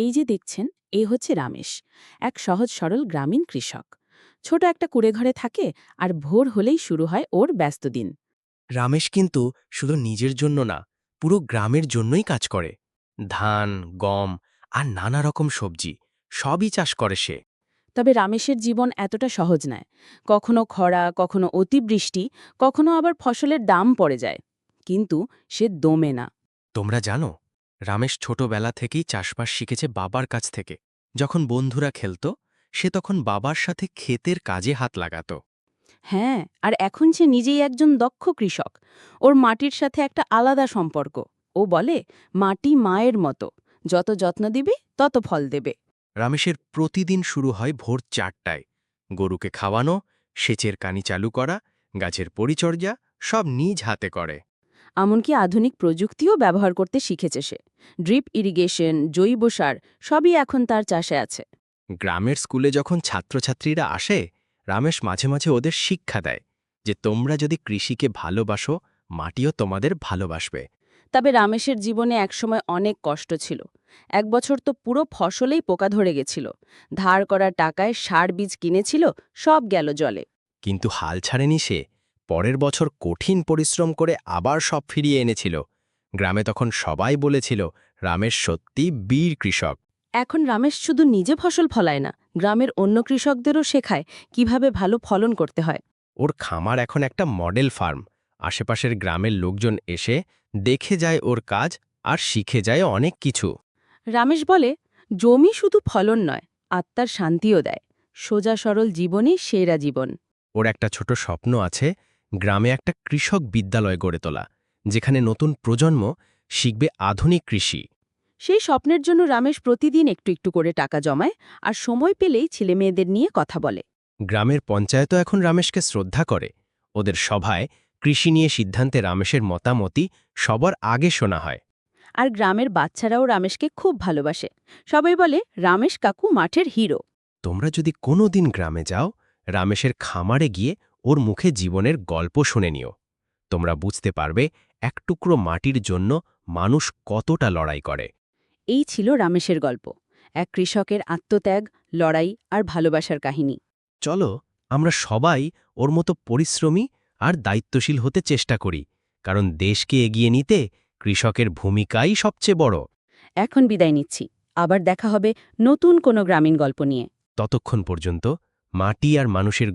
এই যে দেখছেন এ হচ্ছে রামেশ এক সহজ সরল গ্রামীণ কৃষক। ছোট একটা কুড়েঘরে থাকে আর ভোর হলেই শুরু হয় ওর ব্যস্ত দিন। রামেশ কিন্তু শুধু নিজের জন্য না পুরো গ্রামের জন্যই কাজ করে। ধান গম আর নানা রকম সবজি সবই চাষ করে সে। তবে রামেশের জীবন এতটা সহজ নয়। কখনো খরা কখনো অতিবৃষ্টি কখনো আবার ফসলের দাম পড়ে যায়। কিন্তু সে দমে না। তোমরা জানো রামেশ ছোটবেলা থেকেই চাষবাস শিখেছে বাবার কাছ থেকে। যখন বন্ধুরা খেলত সে তখন বাবার সাথে ক্ষেতের কাজে হাত লাগাত। হ্যাঁ আর এখন সে নিজেই একজন দক্ষ কৃষক। ওর মাটির সাথে একটা আলাদা সম্পর্ক। ও বলে মাটি মায়ের মতো। যত যত্ন দিবে তত ফল দেবে। রামেশের প্রতিদিন শুরু হয় ভোর চারটায়। গরুকে খাওয়ানো সেচের কানি চালু করা গাছের পরিচর্যা সব নিজ হাতে করে। এমনকি আধুনিক প্রযুক্তিও ব্যবহার করতে শিখেছে সে। ড্রিপ ইরিগেশন জৈব সার সবই এখন তার চাষে আছে। গ্রামের স্কুলে যখন ছাত্রছাত্রীরা আসে রামেশ মাঝে মাঝে ওদের শিক্ষা দেয় যে তোমরা যদি কৃষিকে ভালোবাসো মাটিও তোমাদের ভালোবাসবে। তবে রামেশের জীবনে একসময় অনেক কষ্ট ছিল। এক বছর তো পুরো ফসলেই পোকা ধরে গেছিল। ধার করা টাকায় সার বীজ কিনেছিল সব গেল জলে। কিন্তু হাল ছাড়েনি সে। পরের বছর কঠিন পরিশ্রম করে আবার সব ফিরিয়ে এনেছিল। গ্রামে তখন সবাই বলেছিল রামেশ সত্যি বীর কৃষক। এখন রামেশ শুধু নিজে ফসল ফলায় না গ্রামের অন্য কৃষকদেরও শেখায় কীভাবে ভালো ফলন করতে হয়। ওর খামার এখন একটা মডেল ফার্ম। আশেপাশের গ্রামের লোকজন এসে দেখে যায় ওর কাজ আর শিখে যায় অনেক কিছু। রামেশ বলে জমি শুধু ফলন নয় আত্মার শান্তিও দেয়। সোজা সরল জীবনই সেরা জীবন। ওর একটা ছোট স্বপ্ন আছে গ্রামে একটা কৃষক বিদ্যালয় গড়ে তোলা যেখানে নতুন প্রজন্ম শিখবে আধুনিক কৃষি। সেই স্বপ্নের জন্য রামেশ প্রতিদিন একটু একটু করে টাকা জমায় আর সময় পেলেই ছেলেমেয়েদের নিয়ে কথা বলে। গ্রামের পঞ্চায়েতও এখন রামেশকে শ্রদ্ধা করে। ওদের সভায় কৃষি নিয়ে সিদ্ধান্তে রামেশের মতামতি সবার আগে শোনা হয়। আর গ্রামের বাচ্চারাও রামেশকে খুব ভালোবাসে। সবাই বলে রামেশ কাকু মাঠের হিরো। তোমরা যদি কোনো দিন গ্রামে যাও রামেশের খামারে গিয়ে ওর মুখে জীবনের গল্প শুনে নিও। তোমরা বুঝতে পারবে এক টুকরো মাটির জন্য মানুষ কতটা লড়াই করে। এই ছিল রামেশের গল্প এক কৃষকের আত্মত্যাগ লড়াই আর ভালোবাসার কাহিনী। চলো আমরা সবাই ওর মতো পরিশ্রমী আর দায়িত্বশীল হতে চেষ্টা করি কারণ দেশকে এগিয়ে নিতে কৃষকের ভূমিকাই সবচেয়ে বড়। এখন বিদায় নিচ্ছি আবার দেখা হবে নতুন কোনো গ্রামীণ গল্প নিয়ে। ততক্ষণ পর্যন্ত মাটি আর মানুষের